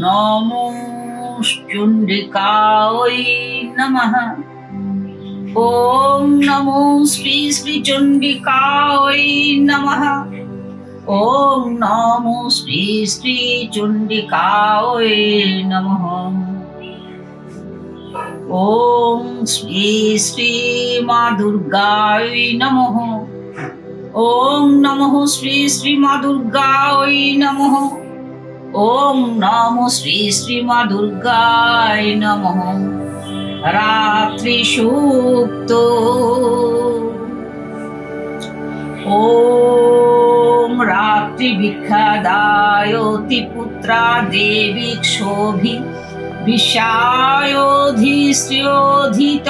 নমশ্চুণ্ডিকায় নমঃ ওম নমো শ্রী শ্রী চুণ্ডিকায় নমঃ ওম নমো শ্রী শ্রী চুণ্ডিকায় নমঃ ওম শ্রী শ্রী মা দুর্গায় নমঃ ওম নমঃ শ্রী শ্রী মা দুর্গায় নমঃ ওম নম শ্রী শ্রীমা দুর্গায় নম। রাত্রি সুক্ত ওম রাত্রি ভিক্ষাদায়তি পুত্রা দেবী ক্ষোভি বিশ্বায়োধিশ্রিয়োধিত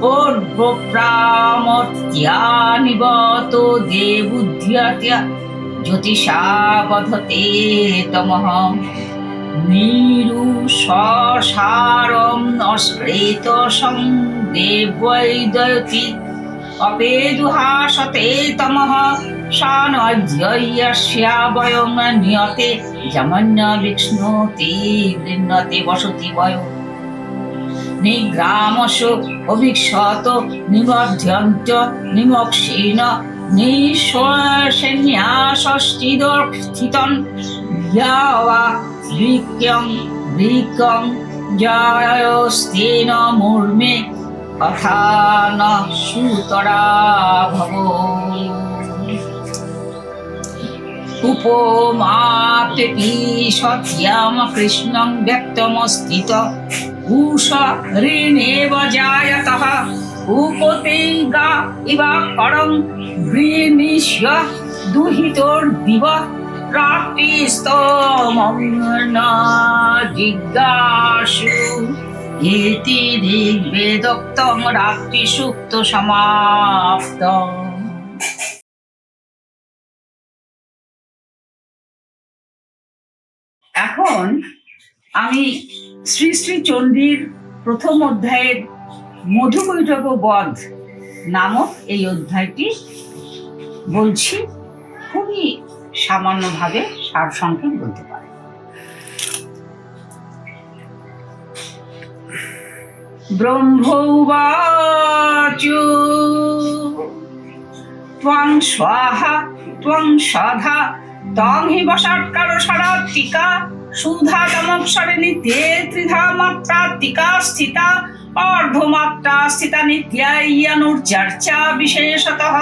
পূর্বপ্রামত্যানিবত দেবুদ্ধিয়া জ্যোতিষাবধতে তমহং নিরুষসারম নস্কৃত সংদেবৈদয়তি অপেদুহাসতে তমহ সানজ্যস্যাবয়ং নিয়তে যমন্য বিষ্ণুতি গৃহতে বসতি বয়। নিগ্রামস অভিক্ষত নিমধ্যন্ত নিমক্ষীণ নিঃশ্বাসন্যাসষ্টিদর্থিতন ইয়াওয়া ভিক্যং ভিক্যং জয়স্তেন মর্মে কথা ন সুতরা ভব উপমাপি সত্যাম কৃষ্ণং ব্যক্তমস্থিত উষ ঋণেব জায়তঃ ভূপতি গা ইবা করং গৃহীষ দুহিতর দিব। প্রাপ্তিস্তমন জিজ্ঞাসু। ইতি ঋগ্বেদোক্তম রাত্রি সুক্ত সমাপ্ত এখন আমি শ্রী শ্রী চণ্ডীর প্রথম অধ্যায়ের মধুকৈটক বধ নামক এই অধ্যায়টি বলছি, খুবই সামান্যভাবে সারসংক্ষেপ বলতে পারি। ব্রহ্মৌবাচ ত্বং স্বাহা, ত্বং সধা তং হি বসাৎকার সারাত্তিকা সুধা তমক্ষরে নিত্যে ত্রিধা মাত্রা টিকা স্থিতা অর্ধমাত্রা স্থিতা নিত্যানুর্চর্চা বিশেষতঃ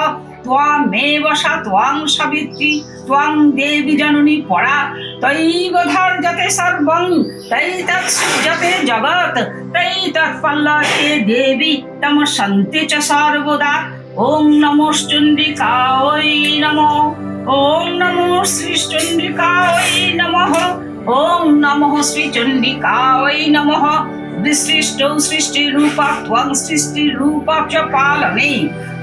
ত্বামেব সা ত্বাং সাবিত্রী, ত্বাং দেবী জননী পরা। তৈব ধার্যতে সর্বং তৈ তৎসৃজতে জগৎ তৈ তৎপল্লতে দেবী তম সন্তি চ সর্বদা। ওং নমশ্চণ্ডিকায় নমঃ ওং নমো নমঃ। विसृष्टौ सृष्टिरूपा त्वं सृष्टिरूपा च पालने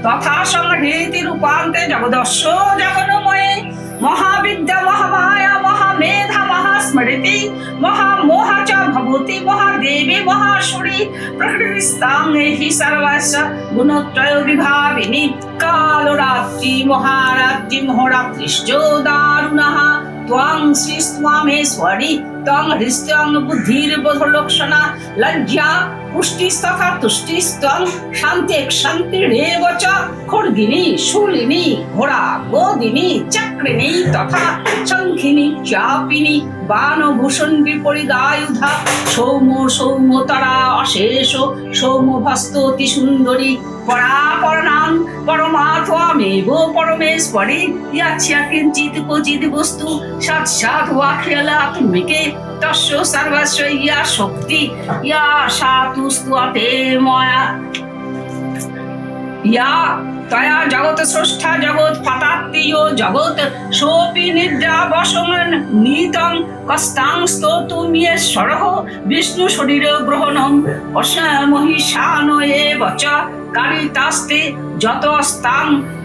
तथा संहृति रूपान्ते जगदस्यो जगन्मये महाविद्या महामाया महामेधा महास्मृति महामोह च भगवती महादेवी महासुरी प्रकृतिस्तां हि सर्वस्य गुणत्रय विभाविनी कालरात्रि महारात्रि महोरात्रिश्च दारुणः চিত্তং হৃষ্টং বুদ্ধির্বোধলোকসনা লজ্জা পুষ্টিস্তথা তুষ্টিস্তং শান্তি শান্তিরেব চ খড়গিনি শূলিনী ঘোড়া গোদিনী চক্রিনি তথা শঙ্খিনী চাপিনী বান ভূষণ বিপরীদায়ুধা সৌম সৌম তারা অশেষ সৌম ভাস্ততি সুন্দরী পরাপরণাং পরমাত্মেব পরমেশ্বরে ইয়াচ্ছা কিঞ্চিত কচিত বস্তু সাত সাত ওয়াখ্যালাত্মিকে তস্য সর্বস্ব ইয়া শক্তি, ইয়া সাতুস্তু ময়া। ইয়া তয়া জগৎ স্রষ্টা, জগৎ ফাতাত্মীয় জগৎ সোপি নিদ্রা বসমন নিতং কস্তাং স্তোতুমিয়েশ্বরঃ বিষ্ণু শরীর গ্রহণম অসমহিষানয়ে বচ। কারিতাস্তে যত স্তাং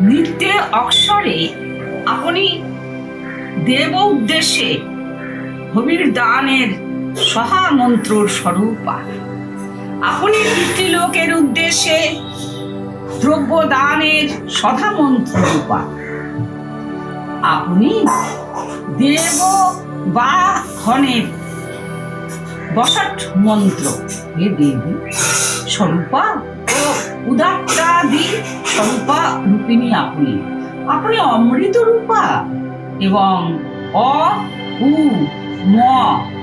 নৃত্যে অক্ষরে আপনি দেব উদ্দেশ্যে হবির দানের সহামন্ত্রর স্বরূপা আপনি পিতৃলোকের উদ্দেশ্যে দ্রব্য দানের সধামন্ত্র রূপা আপনি দেব বা হনের বসট মন্ত্র হে দেবী স্বরূপা উদাত্তাদি স্বরূপা রূপিণী আপনি। আপনি অমৃত রূপা এবং অ, উ, ম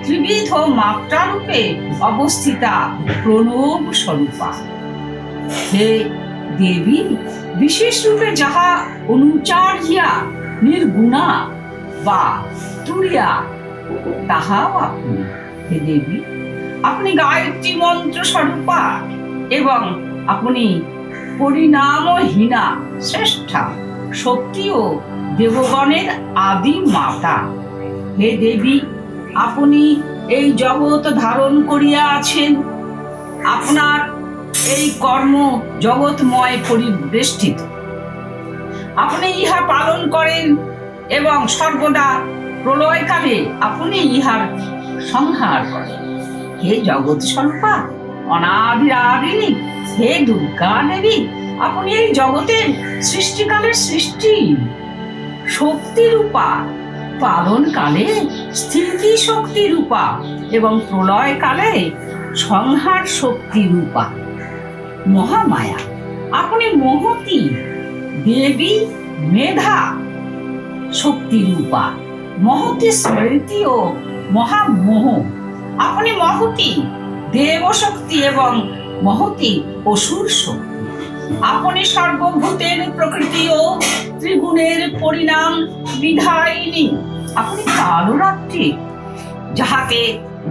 ত্রিবিধ মাত্রা রূপে অবস্থিতা প্রণব স্বরূপা। হে দেবী, বিশেষ রূপে যাহা অনুচার্যা নির্গুণা বা তুরিয়া, তাহাও আপনি। হে দেবী, আপনি গায়ত্রী মন্ত্র স্বরূপা এবং আপনি পরিণামহীনা শ্রেষ্ঠা শক্তি ও দেবগণের আদি মাতা। হে দেবী, আপনি এই জগৎ ধারণ করিয়া আছেন। আপনার এই কর্ম জগৎময় পরিবেষ্টিত। আপনি ইহা পালন করেন এবং সর্বদা প্রলয়কালে আপনি ইহার সংহার করেন। হে জগৎ স্বরূপা, অনাদিরাদিনী হে দুর্গা দেবী, আপনি এই জগতের সৃষ্টিকালের সৃষ্টি। শক্তি রূপা পালন কালে স্থিতি শক্তি রূপা এবং প্রলয় কালে সংহার শক্তি রূপা মহামায়া, আপনি মহতি, দেবী, মেধা শক্তি রূপা মহতি স্মৃতি ও মহামোহ। আপনি মহতি, দেবশক্তি এবং মহতি অসুর আপনি সর্বভূতের প্রকৃতি ও ত্রিগুণের পরিণাম বিধায়িনী। আপনি কালরাত্রি যাহাতে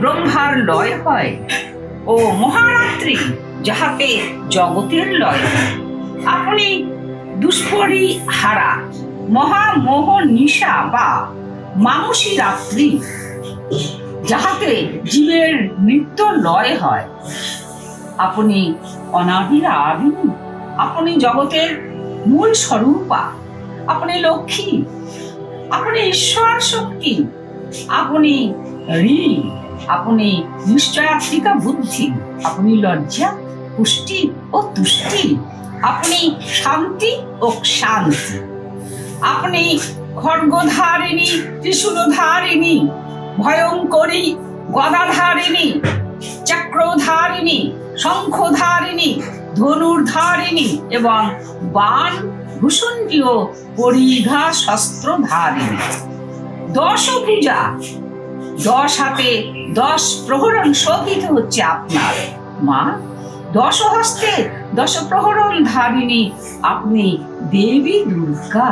ব্রহ্মার লয় হয়, ও মহারাত্রি যাহাতে জগতের লয় আপনি দুষ্পরি হারা মহামোহ নিশা বা মানসী রাত্রি যাহাতে জীবের নিত্য লয় হয়। আপনি অনাদির আদিনী। আপনি জগতের মূল স্বরূপা। আপনি লক্ষ্মী। আপনি ঈশ্বর শক্তি। আপনি আপনি নিশ্চয়াত্মিকা বুদ্ধি। আপনি লজ্জা, পুষ্টি ও তুষ্টি। আপনি শান্তি ও শান্তি। আপনি খড়গধারিণী, ত্রিশূলধারিণী, ভয়ঙ্করী গদাধারিণী। চক্রধারিণী শঙ্খধারিণী, ধনুর্ধারিণী এবং বাণ ভূষণ্ডীয় পরিঘা শস্ত্রধারিণী। দশ পূজা দশ হাতে দশ প্রহরণ শোভিত হচ্ছে আপনার। মা দশ হস্তে দশ প্রহরণ ধারিণী, আপনি দেবী দুর্গা।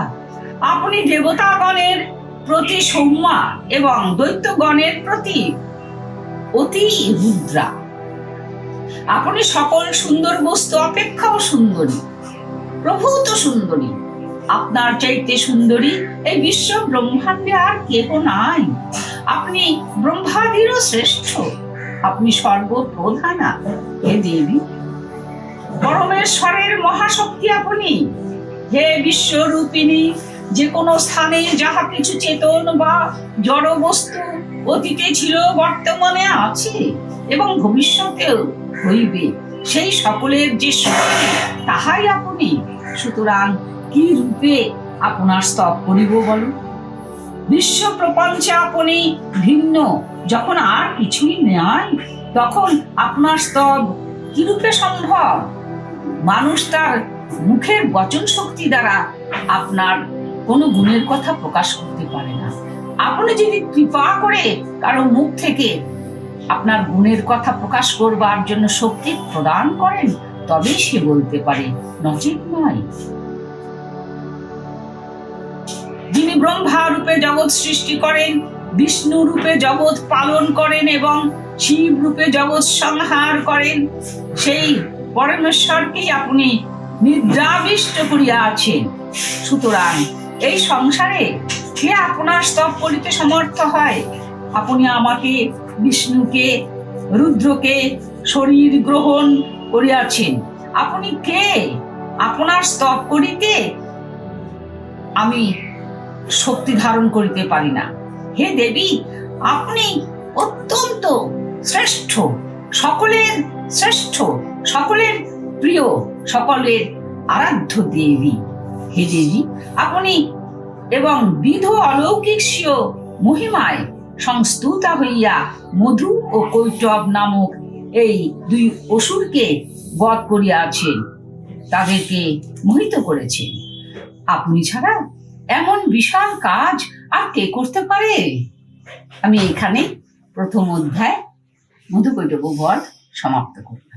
আপনি দেবতাগণের প্রতি সৌম্যা এবং দৈত্যগণের প্রতি অতি রুদ্রা। আপনি সকল সুন্দর বস্তু অপেক্ষাও সুন্দরী প্রভূত সুন্দরী। আপনার চাইতে সুন্দরী এই বিশ্ব ব্রহ্মাণ্ডে আর কেহ নাই। আপনি ব্রহ্মাদিরও শ্রেষ্ঠ, আপনি সর্বপ্রধানা হে দেবী। পরমেশ্বরের মহাশক্তি আপনি। হে বিশ্বরূপিণী যে কোনো স্থানে যাহা কিছু চেতন বা জড় বস্তু অতীতে ছিল, বর্তমানে আছে এবং ভবিষ্যতেও হইবে। সেই সকলের যে তাহাই আপনি। সুতরাং কি রূপে আপনার স্তব করিব বল? বিশ্ব প্রপঞ্চে আপনি ভিন্ন। যখন আর কিছুই নেয় তখন আপনার স্তব কি রূপে সম্ভব? মানুষ তার মুখের বচন শক্তি দ্বারা আপনার কোনো গুণের কথা প্রকাশ করতে পারে না। আপনি যদি কৃপা করে কারও মুখ থেকে আপনার গুণের কথা প্রকাশ করবার জন্য শক্তি প্রদান করেন, তবেই সে বলতে পারে নচিত নয় যিনি ব্রহ্মা রূপে জগৎ সৃষ্টি করেন বিষ্ণু রূপে জগৎ পালন করেন এবং শিব রূপে জগৎ সংহার করেন, সেই পরমেশ্বরকেই আপনি নিদ্রাবিষ্ট করিয়া আছেন। সুতরাং এই সংসারে কে আপনার স্তব করিতে সমর্থ হয়? আপনি আমাকে বিষ্ণুকে, রুদ্রকে শরীর গ্রহণ করিয়াছেন। আপনি কে? আপনার স্তব করিতে আমি শক্তি ধারণ করিতে পারি না। হে দেবী, আপনি অত্যন্ত শ্রেষ্ঠ, সকলের শ্রেষ্ঠ, সকলের প্রিয়, সকলের আরাধ্য দেবী। হে দেবী, আপনি এবং বিধ অলৌকিক মহিমায় সংস্তুতা হইয়া মধু ও কৈটব নামক এই দুই অসুরকে বধ করিয়াছেন, তাদেরকে মোহিত করেছেন। আপনি ছাড়া এমন বিশাল কাজ আর কে করতে পারে? আমি এখানে প্রথম অধ্যায় মধুকৈটব বধ সমাপ্ত করি।